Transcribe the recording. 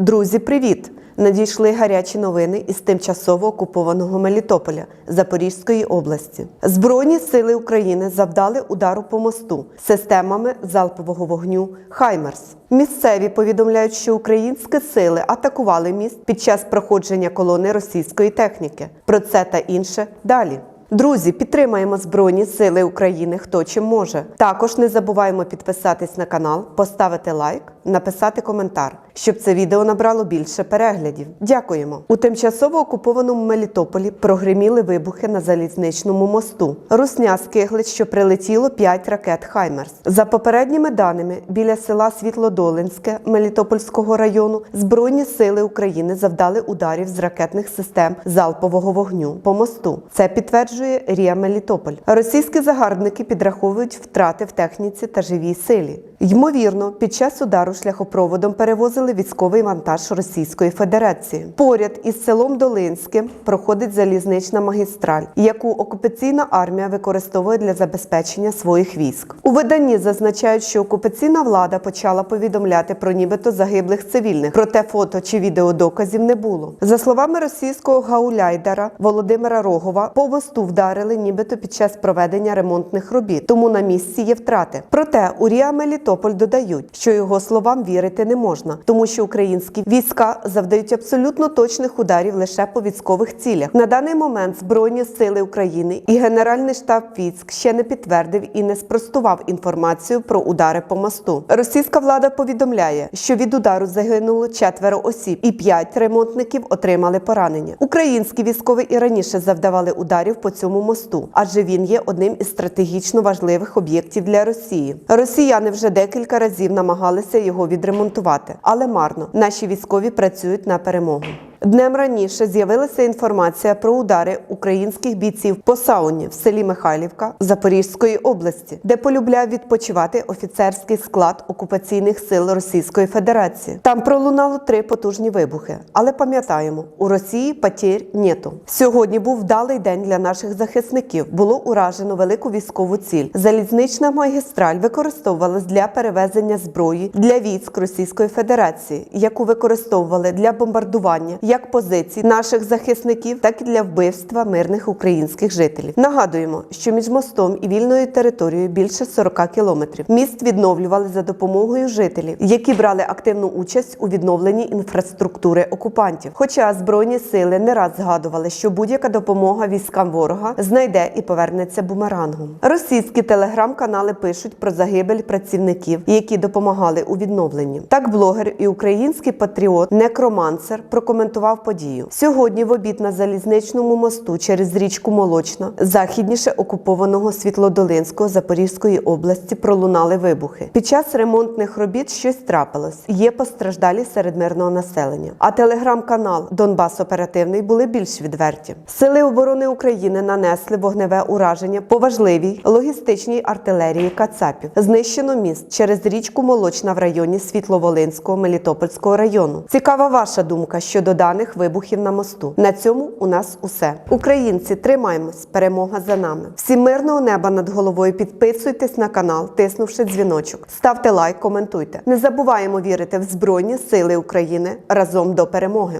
Друзі, привіт! Надійшли гарячі новини із тимчасово окупованого Мелітополя Запорізької області. Збройні сили України завдали удару по мосту системами залпового вогню Хаймерс. Місцеві повідомляють, що українські сили атакували міст під час проходження колони російської техніки. Про це та інше далі. Друзі, підтримаємо Збройні Сили України хто чим може. Також не забуваємо підписатись на канал, поставити лайк, написати коментар, щоб це відео набрало більше переглядів. Дякуємо. У тимчасово окупованому Мелітополі прогриміли вибухи на залізничному мосту. Русня скиглить, що прилетіло 5 ракет Хаймерс. За попередніми даними, біля села Світлодолинське Мелітопольського району Збройні сили України завдали ударів з ракетних систем залпового вогню по мосту. Це підтверджує Рія Мелітополь. Російські загарбники підраховують втрати в техніці та живій силі. Ймовірно, під час удару шляхопроводом перевозили військовий вантаж Російської Федерації. Поряд із селом Долинським проходить залізнична магістраль, яку окупаційна армія використовує для забезпечення своїх військ. У виданні зазначають, що окупаційна влада почала повідомляти про нібито загиблих цивільних, проте фото чи відеодоказів не було. За словами російського гауляйдера Володимира Рогова, по мосту вдарили нібито під час проведення ремонтних робіт, тому на місці є втрати. Проте у Ріа Мелітополь додають, що його словам вірити не можна, тому що українські війська завдають абсолютно точних ударів лише по військових цілях. На даний момент Збройні сили України і Генеральний штаб військ ще не підтвердив і не спростував інформацію про удари по мосту. Російська влада повідомляє, що від удару загинуло четверо осіб, і п'ять ремонтників отримали поранення. Українські військові і раніше завдавали ударів по цьому мосту, адже він є одним із стратегічно важливих об'єктів для Росії. Росіяни вже декілька разів намагалися його відремонтувати, але марно. Наші військові працюють на перемогу. Днем раніше з'явилася інформація про удари українських бійців по сауні в селі Михайлівка Запорізької області, де полюбляв відпочивати офіцерський склад окупаційних сил Російської Федерації. Там пролунало три потужні вибухи. Але пам'ятаємо, у Росії потір нету. Сьогодні був вдалий день для наших захисників. Було уражено велику військову ціль. Залізнична магістраль використовувалась для перевезення зброї для військ Російської Федерації, яку використовували для бомбардування як позицій наших захисників, так і для вбивства мирних українських жителів. Нагадуємо, що між мостом і вільною територією більше 40 кілометрів. Міст відновлювали за допомогою жителів, які брали активну участь у відновленні інфраструктури окупантів. Хоча збройні сили не раз згадували, що будь-яка допомога військам ворога знайде і повернеться бумерангом. Російські телеграм-канали пишуть про загибель працівників, які допомагали у відновленні. Так, блогер і український патріот Некромансер прокоментував подію. Сьогодні в обід на залізничному мосту через річку Молочна, західніше окупованого Світлодолинського Запорізької області, пролунали вибухи. Під час ремонтних робіт щось трапилось. Є постраждалі серед мирного населення. А телеграм-канал Донбас Оперативний були більш відверті. Сили оборони України нанесли вогневе ураження по важливій логістичній артилерії Кацапів. Знищено міст через річку Молочна в районі Світловолинського Мелітопольського району. Цікава ваша думка щодо даних вибухів на мосту. На цьому у нас усе. Українці, тримаємось. Перемога за нами. Всім мирного неба над головою. Підписуйтесь на канал, тиснувши дзвіночок. Ставте лайк, коментуйте. Не забуваємо вірити в Збройні Сили України разом до перемоги.